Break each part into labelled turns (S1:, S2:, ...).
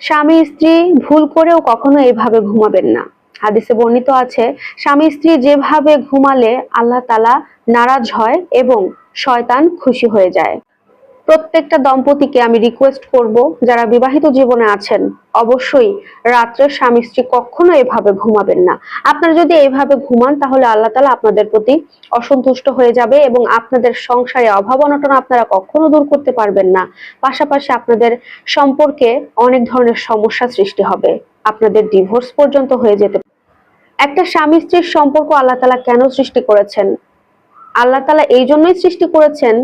S1: স্বামী স্ত্রী ভুল করেও কখনো এভাবে ঘুমাবেন না। হাদিসে বর্ণিত আছে, স্বামী স্ত্রী যেভাবে ঘুমালে আল্লাহ তালা নারাজ হয় এবং শয়তান খুশি হয়ে যায়। প্রত্যেকটা দম্পতিকে আমি রিকোয়েস্ট করব, যারা বিবাহিত জীবনে আছেন, অবশ্যই রাত্রে স্বামী স্ত্রী কখনো এভাবে ঘুমাবেন না। আপনারা যদি এইভাবে ঘুমান, তাহলে আল্লাহ তালা আপনাদের প্রতি অসন্তুষ্ট হয়ে যাবে এবং আপনাদের সংসারে অভাব অনটন আপনারা কখনো দূর করতে পারবেন না। পাশাপাশি আপনাদের সম্পর্কে অনেক ধরনের সমস্যা সৃষ্টি হবে। আপনাদের ডিভোর্স পর্যন্ত হয়ে যেতে একটা স্বামী স্ত্রীর সম্পর্ক আল্লাহ তালা কেন সৃষ্টি করেছেন? আল্লাহ তালা এই জন্যই সৃষ্টি করেছেন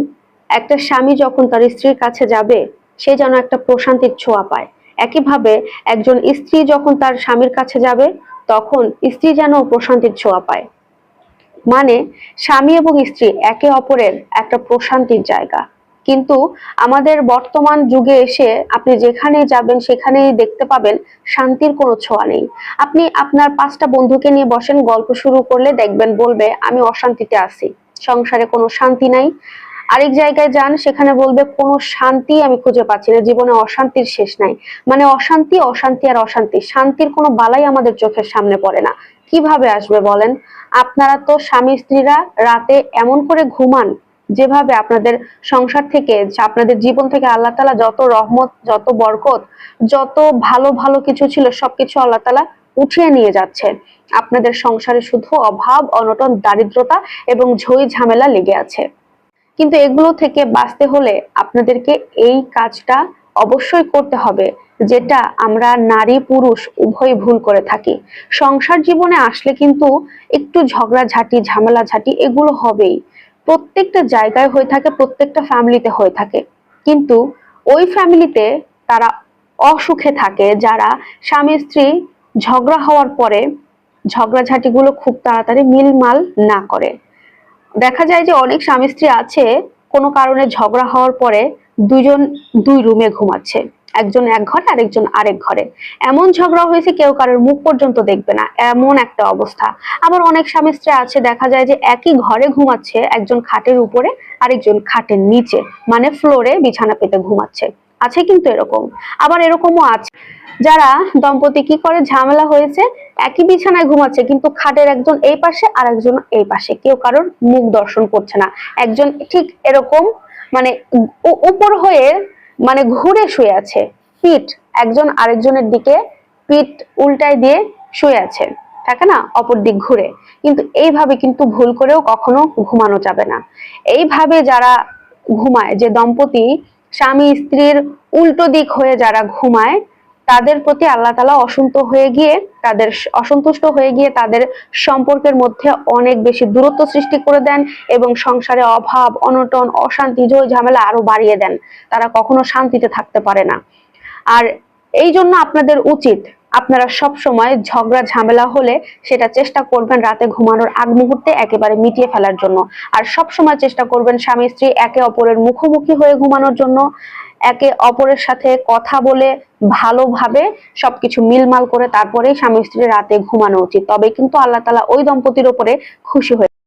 S1: একটা স্বামী যখন তার স্ত্রীর কাছে যাবে, সে যেন একটা প্রশান্তির ছোঁয়া পায়। একইভাবে একজন স্ত্রী যখন তার স্বামীর কাছে যাবে, তখন স্ত্রী যেন প্রশান্তির ছোঁয়া পায়। মানে স্বামী এবং স্ত্রী একে অপরের একটা প্রশান্তির জায়গা। কিন্তু আমাদের বর্তমান যুগে এসে আপনি যেখানে যাবেন, সেখানেই দেখতে পাবেন শান্তির কোনো ছোঁয়া নেই। আপনি আপনার পাঁচটা বন্ধুকে নিয়ে বসেন, গল্প শুরু করলে দেখবেন, বলবে, আমি অশান্তিতে আছি। সংসারে কোনো শান্তি নাই। আরেক জায়গায় যান, সেখানে বলবে, কোনো শান্তি আমি খুঁজে পাচ্ছি না, জীবনে অশান্তির শেষ নাই। মানে অশান্তি অশান্তি আর অশান্তি, শান্তির কোনো বালাই আমাদের চোখের সামনে পড়ে না। কীভাবে আসবে বলেন? আপনারা তো স্বামী স্ত্রীরা রাতে এমন করে ঘুমান, যেভাবে আপনাদের সংসার থেকে, আপনাদের জীবন থেকে আল্লাহ তালা যত রহমত, যত বরকত, যত ভালো ভালো কিছু ছিল, সবকিছু আল্লাহ তালা উঠিয়ে নিয়ে যাচ্ছে। আপনাদের সংসারে শুধু অভাব, অনটন, দারিদ্রতা এবং ঝই ঝামেলা লেগে আছে। কিন্তু এগুলো থেকে বাঁচতে হলে আপনাদেরকে এই কাজটা অবশ্যই করতে হবে, যেটা আমরা নারী পুরুষ উভয় ভুল করে থাকি। সংসার জীবনে আসলে কিন্তু একটু ঝগড়াঝাটি, ঝামেলাঝাটি এগুলো হবেই। প্রত্যেকটা জায়গায় হয়ে থাকে, প্রত্যেকটা ফ্যামিলিতে হয়ে থাকে। কিন্তু ওই ফ্যামিলিতে তারা অসুখে থাকে, যারা স্বামী স্ত্রী ঝগড়া হওয়ার পরে ঝগড়াঝাটিগুলো খুব তাড়াতাড়ি মিলমাল না করে। দেখা যায় যে অনেক স্বামী স্ত্রী আছে, কোনো কারণে ঝগড়া হওয়ার পরে দুজন দুই রুমে ঘুমাচ্ছে। একজন এক ঘরে, আরেকজন আরেক ঘরে। এমন ঝগড়া হয়েছে কেউ কারোর মুখ পর্যন্ত দেখবে না। এমন একটা অবস্থা। আবার অনেক স্বামী স্ত্রী আছে, দেখা যায় যে একই ঘরে ঘুমাচ্ছে, একজন খাটের উপরে, আরেকজন খাটের নিচে মানে ফ্লোরে বিছানা পেতে ঘুমাচ্ছে। আছে কিন্তু এরকম। আবার এরকমও আছে। যারা দম্পতি কি করে ঝামেলা হয়েছে, একই বিছানায় ঘুমাচ্ছে, কিন্তু খাটের একজন এই পাশে আর একজন এই পাশে। কেউ কারোর মুখ দর্শন করছে না। একজন ঠিক এরকম মানে উপর হয়ে মানে ঘুরে শুয়ে আছে। পিঠ, একজন আরেকজনের দিকে পিঠ উল্টায় দিয়ে শুয়ে আছে। থাকে না? অপর দিক ঘুরে। কিন্তু এইভাবে কিন্তু ভুল করেও কখনো ঘুমানো যাবে না। এইভাবে যারা ঘুমায়, যে দম্পতি স্বামী স্ত্রীর উল্টো দিক হয়ে যারা ঘুমায় তাদের প্রতি আল্লাহ তালা অসন্ত হয়ে গিয়ে তাদের অসন্তুষ্ট হয়ে গিয়ে তাদের সম্পর্কের মধ্যে অনেক বেশি দূরত্ব সৃষ্টি করে দেন এবং সংসারে অভাব, অনটন, অশান্তি জয় ঝামেলা আরও বাড়িয়ে দেন। তারা কখনো শান্তিতে থাকতে পারে না। আর এই জন্য আপনাদের উচিত আপনারা সব সময় ঝগড়া, ঝামেলা হলে সেটা চেষ্টা করবেন রাতে ঘুমানোর আগ মুহূর্তে একেবারে মিটিয়ে ফেলার জন্য। আর সব সময় চেষ্টা করবেন স্বামী, স্ত্রী একে অপরের মুখোমুখি হয়ে ঘুমানোর জন্য। একে অপরের সাথে কথা বলে ভালোভাবে সবকিছু মিলমাল করে তারপরেই স্বামী স্ত্রী রাতে ঘুমানো উচিত। তবে কিন্তু আল্লাহ তালা ওই দম্পতির ওপরে খুশি হয়ে